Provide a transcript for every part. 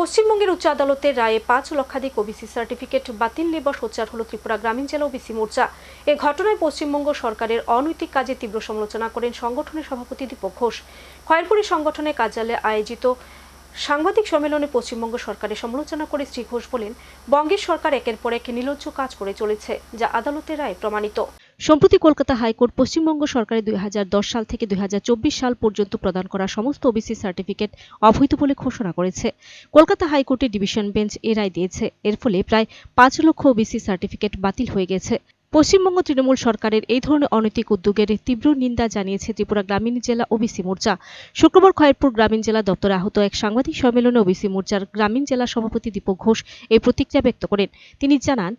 পশ্চিমবঙ্গের উচ্চ আদালতের রায়ে পাঁচ লক্ষাধিক ওবিসি সার্টিফিকেট বাতিল নেবার সোচ্চার হল ত্রিপুরা গ্রামীণ জেলা ওবিসি মোর্চা। এ ঘটনায় পশ্চিমবঙ্গ সরকারের অনৈতিক কাজে তীব্র সমালোচনা করেন সংগঠনের সভাপতি দীপক ঘোষ। খয়েরপুরি সংগঠনের কার্যালয়ে আয়োজিত সাংবাদিক সম্মেলনে পশ্চিমবঙ্গ সরকারের সমালোচনা করে শ্রী ঘোষ বলেন, বঙ্গের সরকার একের পর এক নির্লজ্জ কাজ করে চলেছে, যা আদালতের রায় প্রমাণিত। সম্প্রতি কলকাতা হাইকোর্ট পশ্চিমবঙ্গ সরকারের দুই সাল থেকে দুই সাল পর্যন্ত প্রদান করা সমস্ত ওবিসি সার্টিফিকেট অবৈধ বলে ঘোষণা করেছে। কলকাতা হাইকোর্টের ডিভিশন বেঞ্চ এ রায় দিয়েছে। এর ফলে প্রায় পাঁচ লক্ষ ওবিসি সার্টিফিকেট বাতিল হয়ে গেছে। পশ্চিমবঙ্গ তৃণমূল সরকারের এই ধরনের অনৈতিক উদ্যোগের তীব্র নিন্দা জানিয়েছে ত্রিপুরা গ্রামীণ জেলা ওবিসি মোর্চা। শুক্রবার খয়েরপুর গ্রামীণ জেলা দপ্তরে আহত এক সাংবাদিক সম্মেলনে ওবিসি মোর্চার গ্রামীণ জেলা সভাপতি দীপক ঘোষ এই প্রতিক্রিয়া ব্যক্ত করেন। তিনি জানান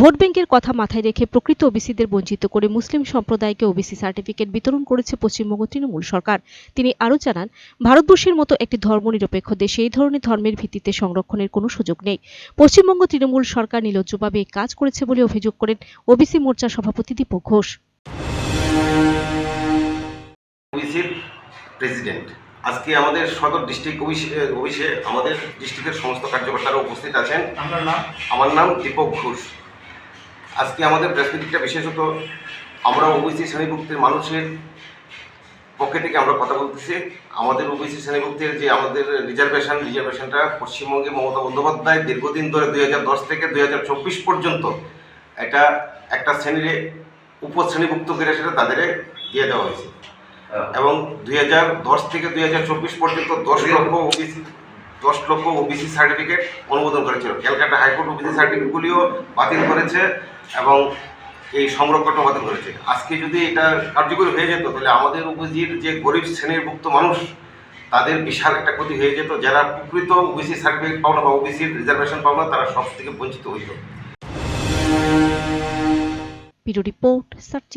ভোট ব্যাংকের কথা মাথায় রেখে প্রকৃত ওবিসিদের বঞ্চিত করে মুসলিম সম্প্রদায়কে ওবিসি সার্টিফিকেট বিতরণ করেছে পশ্চিমবঙ্গ তৃণমূল সরকার। তিনি আরও জানান ভারতবর্ষের মতো একটি ধর্মনিরপেক্ষ দেশে এই ধরনের ধর্মের ভিত্তিতে সংরক্ষণের কোনো সুযোগ নেই। পশ্চিমবঙ্গ তৃণমূল সরকার নিলজ্জভাবে কাজ করেছে বলে অভিযোগ করেন ওবিসি মোর্চা সভাপতি দীপক ঘোষ। ওবিসির প্রেসিডেন্ট। আজকে আমাদের সদর ডিস্ট্রিক্ট অফিসে আমাদের ডিস্ট্রিক্টের সমস্ত কার্যকর্তারা উপস্থিত আছেন। আমার নাম দীপক ঘোষ। আজকে আমাদের প্রেস বিশেষত আমরা ওবিসি শ্রেণীভুক্তির মানুষের পক্ষে থেকে আমরা কথা বলতেছি। আমাদের ওবিসি শ্রেণীভুক্তির যে আমাদের রিজার্ভেশন রিজার্ভেশনটা পশ্চিমবঙ্গে মমতা বন্দ্যোপাধ্যায় দীর্ঘদিন ধরে দুই হাজার দশ থেকে দুই হাজার চব্বিশ পর্যন্ত এটা একটা শ্রেণির উপশ্রেণীভুক্ত করে সেটা তাদের দিয়ে দেওয়া হয়েছে। এবং দুই হাজার দশ থেকে দুই হাজার চব্বিশ পর্যন্ত দশ লক্ষ ওবিসি দশ লক্ষ ওবিসি সার্টিফিকেট অনুমোদন করেছিল। ক্যালকাটা হাইকোর্ট ওবিসি সার্টিফিকেটগুলিও বাতিল করেছে এবং এই সংরক্ষণটা বাতিল করেছে। আজকে যদি এটা কার্যকরী হয়ে যেত, তাহলে আমাদের ওবিসির যে গরিব শ্রেণীরভুক্ত মানুষ, তাদের বিশাল একটা ক্ষতি হয়ে যেত। যারা প্রকৃত ওবিসি সার্টিফিকেট পাও না বা ওবিসির রিজার্ভেশন পাও না তারা সব থেকে বঞ্চিত হইত। Report, search